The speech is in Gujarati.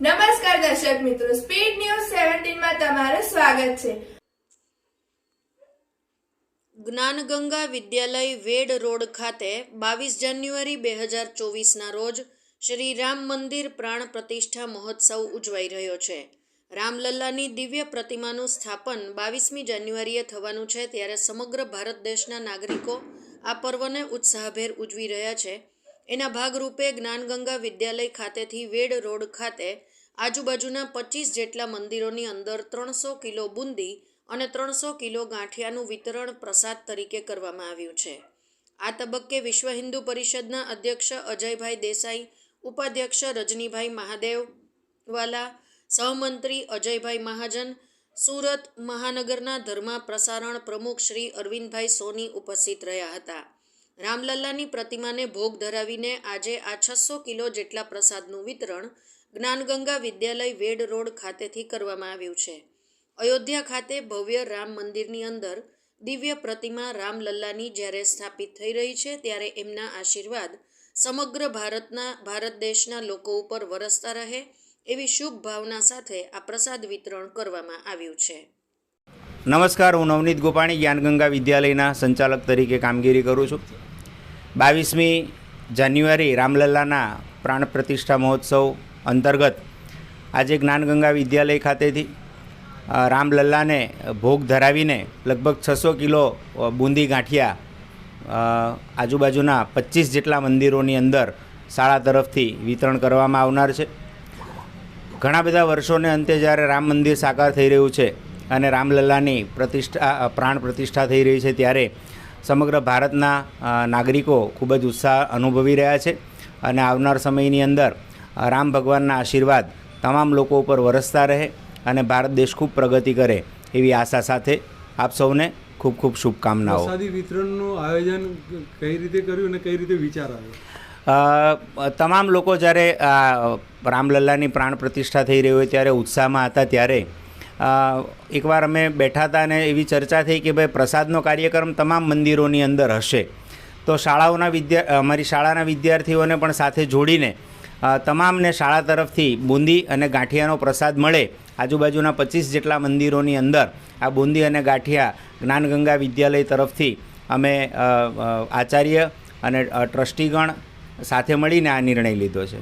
નમસ્કાર દર્શક મિત્રો સ્પીડ ન્યૂઝ સેવન્ટીનમાં તમારું સ્વાગત છે. જ્ઞાનગંગા વિદ્યાલય વેડ રોડ ખાતે બાવીસ જાન્યુઆરી બે હજાર ચોવીસના રોજ શ્રી રામ મંદિર પ્રાણ પ્રતિષ્ઠા મહોત્સવ ઉજવાઈ રહ્યો છે. રામલલ્લાની દિવ્ય પ્રતિમાનું સ્થાપન બાવીસમી જાન્યુઆરીએ થવાનું છે ત્યારે સમગ્ર ભારત દેશના નાગરિકો આ પર્વને ઉત્સાહભેર ઉજવી રહ્યા છે. એના ભાગરૂપે જ્ઞાનગંગા વિદ્યાલય ખાતેથી વેડ રોડ ખાતે આજુબાજુના પચીસ જેટલા મંદિરોની અંદર ત્રણસો કિલો બુંદી અને ત્રણસો કિલો ગાંઠિયાનું વિતરણ પ્રસાદ તરીકે કરવામાં આવ્યું છે. આ તબક્કે વિશ્વ હિન્દુ પરિષદના અધ્યક્ષ અજયભાઈ દેસાઈ, ઉપાધ્યક્ષ રજનીભાઈ મહાદેવવાલા, સહમંત્રી અજયભાઈ મહાજન, સુરત મહાનગરના ધર્મા પ્રસારણ પ્રમુખ શ્રી અરવિંદભાઈ સોની ઉપસ્થિત રહ્યા હતા. રામલલ્લાની પ્રતિમાને ભોગ ધરાવીને આજે આ છસો કિલો જેટલા પ્રસાદનું વિતરણ જ્ઞાનગંગા વિદ્યાલય વેડ રોડ ખાતેથી કરવામાં આવ્યું છે. અયોધ્યા ખાતે ભવ્ય રામ મંદિરની અંદર દિવ્ય પ્રતિમા રામલલ્લાની જ્યારે સ્થાપિત થઈ રહી છે, ત્યારે એમના આશીર્વાદ સમગ્ર ભારતના, ભારત દેશના લોકો ઉપર વરસતા રહે એવી શુભ ભાવના સાથે આ પ્રસાદ વિતરણ કરવામાં આવ્યું છે. નમસ્કાર, હું નવનીત ગોપાણી, જ્ઞાનગંગા વિદ્યાલયના સંચાલક તરીકે કામગીરી કરું છું. બાવીસમી જાન્યુઆરી રામલલ્લાના પ્રાણ પ્રતિષ્ઠા મહોત્સવ અંતર્ગત આજે જ્ઞાનગંગા વિદ્યાલય ખાતેથી રામલલ્લાને ભોગ ધરાવીને લગભગ છસો કિલો બુંદી ગાંઠિયા આજુબાજુના પચીસ જેટલા મંદિરોની અંદર શાળા તરફથી વિતરણ કરવામાં આવનાર છે. ઘણા બધા વર્ષોને અંતે જ્યારે રામ મંદિર સાકાર થઈ રહ્યું છે અને રામલલ્લાની પ્રતિષ્ઠા પ્રાણ પ્રતિષ્ઠા થઈ રહી છે ત્યારે સમગ્ર ભારતના નાગરિકો ખૂબ જ ઉત્સાહ અનુભવી રહ્યા છે અને આવનાર સમયની અંદર રામ ભગવાનના આશીર્વાદ તમામ લોકો ઉપર વરસતા રહે અને ભારત દેશ ખૂબ પ્રગતિ કરે એવી આશા સાથે આપ સૌને ખૂબ ખૂબ શુભકામનાઓ. પ્રસાદી વિતરણનું આયોજન કઈ રીતે કર્યું અને કઈ રીતે વિચાર આવ્યો? તમામ લોકો જ્યારે રામલલ્લાની પ્રાણ પ્રતિષ્ઠા થઈ રહી હોય ત્યારે ઉત્સાહમાં હતા ત્યારે એકવાર અમે બેઠા હતા અને એવી ચર્ચા થઈ કે ભાઈ પ્રસાદનો કાર્યક્રમ તમામ મંદિરોની અંદર હશે. તો શાળાઓના વિદ્યા અમારી શાળાના વિદ્યાર્થીઓને પણ સાથે જોડીને તમામને શાળા તરફથી બુંદી અને ગાંઠિયાનો પ્રસાદ મળે. આજુબાજુના પચીસ જેટલા મંદિરોની અંદર આ બુંદી અને ગાંઠિયા જ્ઞાનગંગા વિદ્યાલય તરફથી અમે આચાર્ય અને ટ્રસ્ટીગણ સાથે મળીને આ નિર્ણય લીધો છે.